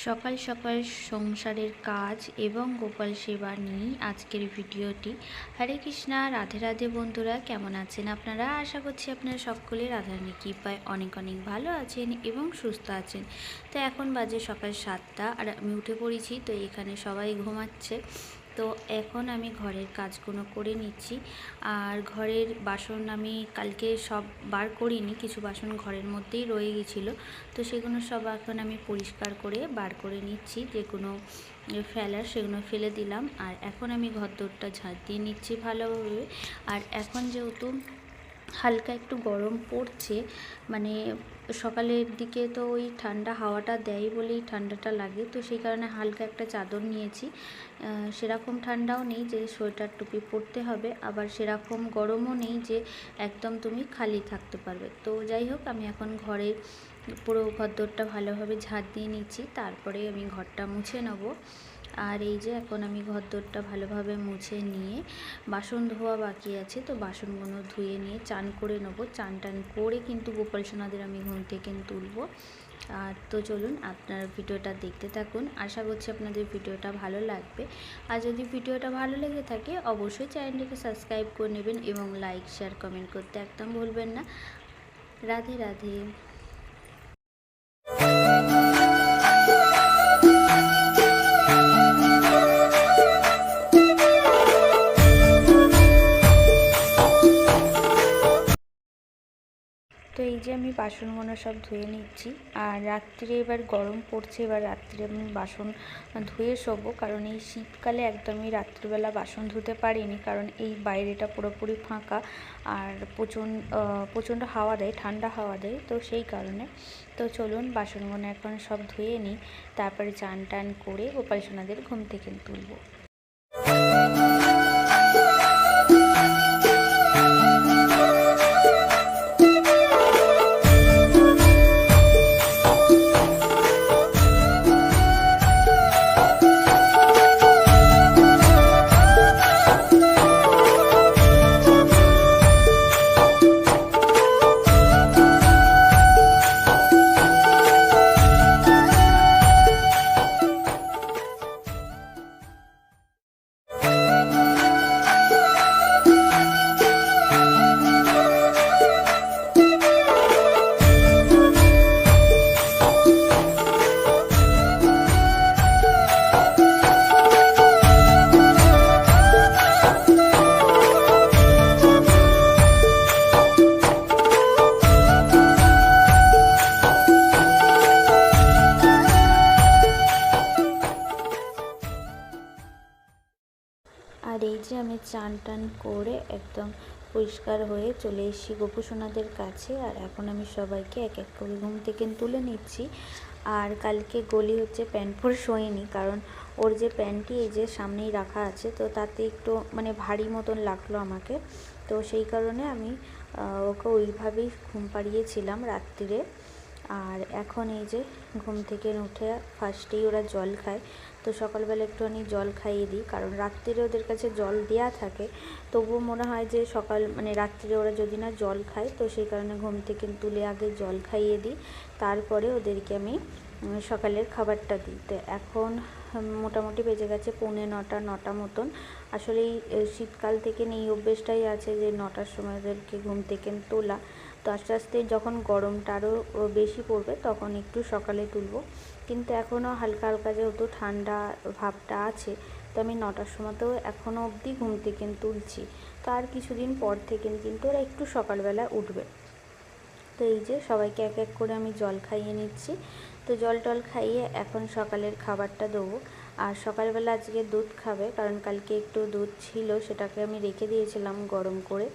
সকাল সকাল সংসারের কাজ এবং গোপাল সেবা নিয়েই আজকের ভিডিওটি। হরে কৃষ্ণা, রাধে রাধে বন্ধুরা, কেমন আছেন আপনারা? আশা করছি আপনারা সকলে রাধারানী কৃপায় অনেক অনেক ভালো আছেন এবং সুস্থ আছেন। তো এখন বাজে সকাল সাতটা আর আমি উঠে পড়েছি, তো এখানে সবাই ঘুমাচ্ছে। তো এখন আমি ঘরের কাজগুলো করে নিচ্ছি। আর ঘরের বাসন আমি কালকে সব বার করিনি, কিছু বাসন ঘরের মধ্যেই রয়ে গেছিল। তো সেগুলো সব এখন আমি পরিষ্কার করে বার করে নিচ্ছি, যেগুলো ফেলার সেগুলো ফেলে দিলাম। আর এখন আমি ঘর দৌড়টা ঝাঁট দিয়ে নিচ্ছি ভালোভাবে। আর এখন যেহেতু হালকা একটু গরম পড়ছে মানে সকালের দিকে তো ওই ঠান্ডা হাওয়াটা দেয় বলেই ঠান্ডাটা লাগে, তো সেই কারণে হালকা একটা চাদর নিয়েছি। সেরকম ঠান্ডাও নেই যে সোয়েটার টুপি পরতে হবে, আবার সেরকম গরমও নেই যে একদম তুমি খালি থাকতে পারবে। তো যাই হোক, আমি এখন ঘরে পুরো ঘরদোরটা ভালোভাবে ঝাঁট দিয়ে নিচ্ছি, তারপরে আমি ঘরটা মুছে নেব। আর এই যে এখন আমি ঘর দোরটা ভালোভাবে মুছে নিয়ে বাসন ধোয়া বাকি আছে, তো বাসনগুলো ধুয়ে নিয়ে চান করে নেব। চান টান করে কিন্তু গোপাল সোনাদের আমি ঘুম থেকে তুলবো। আর তো চলুন আপনার ভিডিওটা দেখতে থাকুন। আশা করছি আপনাদের ভিডিওটা ভালো লাগবে। আর যদি ভিডিওটা ভালো লেগে থাকে, অবশ্যই চ্যানেলটিকে সাবস্ক্রাইব করে নেবেন এবং লাইক, শেয়ার, কমেন্ট করতে একদম ভুলবেন না। রাধে রাধে। যে আমি বাসনগুলো সব ধুয়ে নিচ্ছি। আর রাত্রে এবার গরম পড়ছে, এবার রাত্রে আমি বাসন ধুয়ে শোবো। কারণ এই শীতকালে একদমই রাত্রিবেলা বাসন ধুতে পারিনি। কারণ এই বাইরেটা পুরোপুরি ফাঁকা আর প্রচণ্ড প্রচণ্ড হাওয়া দেয়, ঠান্ডা হাওয়া দেয়। তো সেই কারণে, তো চলুন বাসনগুলো এখন সব ধুয়ে নিই। তারপরে চান টান করে গোপাল সোনাদের ঘুম থেকে তুলবো। আর এই যে আমি চান টান করে একদম পরিষ্কার হয়ে চলে এসেছি গোপুসোনাদের কাছে, আর এখন আমি সবাইকে এক এক করে ঘুম থেকে তুলে নিচ্ছি। আর কালকে গলি হচ্ছে প্যান্ট পরে শোয়নি, কারণ ওর যে প্যান্টটি এই যে সামনেই রাখা আছে, তো তাতে একটু মানে ভারী মতন লাগল আমাকে। তো সেই কারণে আমি ওকে ওইভাবেই ঘুম পাড়িয়েছিলাম রাত্রিরে। আর এখন এই যে ঘুম থেকে উঠে ফার্স্টেই ওরা জল খায়। তো সকালবেলা একটুখানি জল খাইয়ে দিই, কারণ রাত্রিরে ওদের কাছে জল দেওয়া থাকে। তবুও মনে হয় যে সকাল মানে রাত্রিরে ওরা যদি না জল খায়, তো সেই কারণে ঘুম থেকে তুলে আগে জল খাইয়ে দিই। তারপরে ওদেরকে আমি সকালের খাবারটা দিই। তো এখন মোটামুটি বেজে গেছে পৌনে নটা নটা মতন। আসলে এই শীতকাল থেকে এই অভ্যেসটাই আছে যে নটার সময় ওদেরকে ঘুম থেকে তোলা। তো আস্তে আস্তে যখন গরমটা আরও বেশি পড়বে তখন একটু সকালে তুলব। কিন্তু এখনও হালকা হালকা যেহেতু ঠান্ডা ভাবটা আছে, তো আমি নটার সময়তেও এখনও অবধি ঘুম থেকে তুলছি। তো আর কিছুদিন পর থেকে কিন্তু ওরা একটু সকালবেলা উঠবে। তো এই যে সবাইকে এক এক করে আমি জল খাইয়ে নিচ্ছি। তো জল টল খাইয়ে এখন সকালের খাবারটা দেবো। আর সকালবেলা আজকে দুধ খাবে, কারণ কালকে একটু দুধ ছিল, সেটাকে আমি রেখে দিয়েছিলাম গরম করে।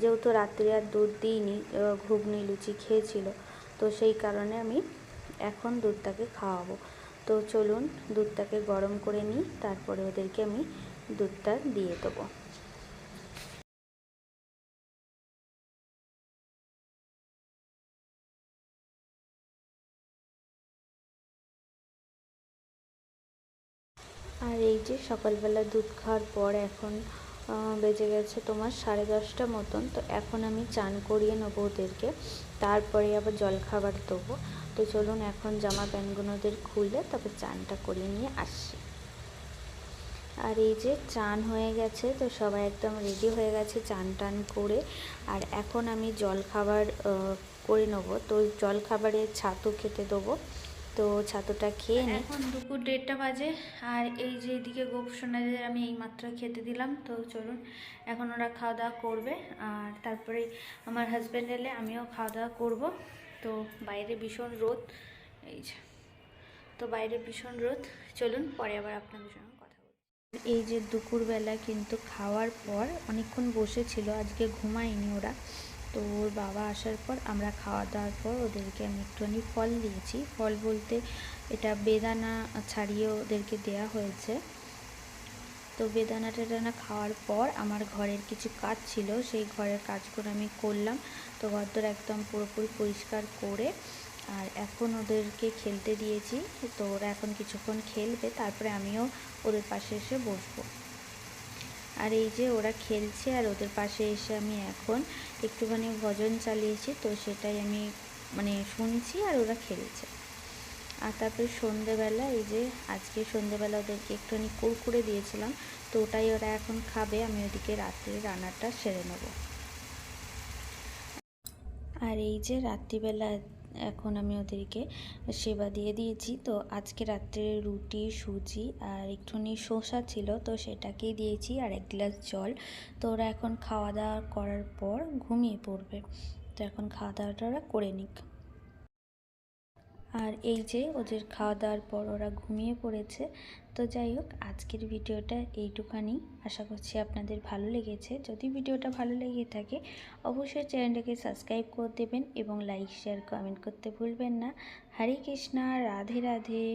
যেহেতু রাত্রে আর দুধ দিইনি ঘুগনি, লুচি খেয়েছিল, তো সেই কারণে আমি এখন দুধটাকে খাওয়াবো। তো চলুন দুধটাকে গরম করে নিই, তারপরে ওদেরকে আমি দুধটা দিয়ে দেবো। আর এই যে সকালবেলা দুধ খাওয়ার পর এখন বেজে গেছে তোমার সাড়ে দশটা মতন। তো এখন আমি চান করিয়ে নেব ওদেরকে। তারপরে আবার জল খাবার দেবো। তো চলুন এখন জামা প্যান্টগুলো ওদের খুলে তারপর চানটা করিয়ে নিয়ে আসছি আর এই যে চান হয়ে গেছে, তো সবাই একদম রেডি হয়ে গেছে চান টান করে। আর এখন আমি জল খাবার করে নেব। তো জল খাবারে ছাতু খেতে দেবো। তো ছাতুটা খেয়ে নিই এখন দুপুর দেড়টা বাজে, আর এই যে এদিকে গোপ সোনাদের আমি এই মাত্র খেতে দিলাম, তো চলুন, এখন ওরা খাওয়া দাওয়া করবে, আর তারপরে আমার হাজব্যান্ড এলে আমিও খাওয়া দাওয়া করব। তো বাইরে ভীষণ রোদ, এই যে, তো বাইরে ভীষণ রোদ। চলুন, পরে আবার আপনাদের সঙ্গে কথা বলছি। এই যে দুপুরবেলা কিন্তু খাওয়ার পর অনেকক্ষণ বসেছিল, আজকে ঘুমায়নি ওরা। তো ওর বাবা আসার পর আমরা খাওয়া দাওয়ার পর ওদেরকে আমি একটুখানি ফল দিয়েছি। ফল বলতে এটা বেদানা ছাড়িয়ে ওদেরকে দেয়া হয়েছে। তো বেদানা টেদানা খাওয়ার পর আমার ঘরের কিছু কাজ ছিল, সেই ঘরের কাজগুলো আমি করলাম। তো ঘরদোর একদম পুরোপুরি পরিষ্কার করে আর এখন ওদেরকে খেলতে দিয়েছি। তো ওরা এখন কিছুক্ষণ খেলবে, তারপরে আমিও ওদের পাশে এসে বসবো। আর এই যে ওরা খেলছে আর ওদের পাশে এসে আমি এখন একটুখানি ভজন চালিয়েছি, তো সেটাই আমি মানে শুনছি আর ওরা খেলছে। আর তারপরে সন্ধেবেলা, এই যে আজকে সন্ধেবেলা ওদেরকে একটুখানি কুরকুরে দিয়েছিলাম, তো ওটাই ওরা এখন খাবে, আমি ওদিকে রাত্রে রান্নাটা সেরে নেব। আর এই যে রাত্রিবেলা এখন আমি ওদেরকে সেবা দিয়ে দিয়েছি। তো আজকে রাত্রে রুটি, সুজি আর একটুখানি শসা ছিল, তো সেটাকেই দিয়েছি আর এক গ্লাস জল। তো ওরা এখন খাওয়া দাওয়া করার পর ঘুমিয়ে পড়বে। তো এখন খাওয়া দাওয়াটা ওরা করে নিক। আর এই যে ওদের খাওয়া দাওয়ার পর ওরা ঘুমিয়ে পড়েছে। তো যাই হোক, আজকের ভিডিওটা এইটুখানি। আশা করছি আপনাদের ভালো লেগেছে। যদি ভিডিওটা ভালো লেগে থাকে, অবশ্যই চ্যানেলটাকে সাবস্ক্রাইব করে দেবেন এবং লাইক, শেয়ার, কমেন্ট করতে ভুলবেন না। হরে কৃষ্ণা, রাধে রাধে।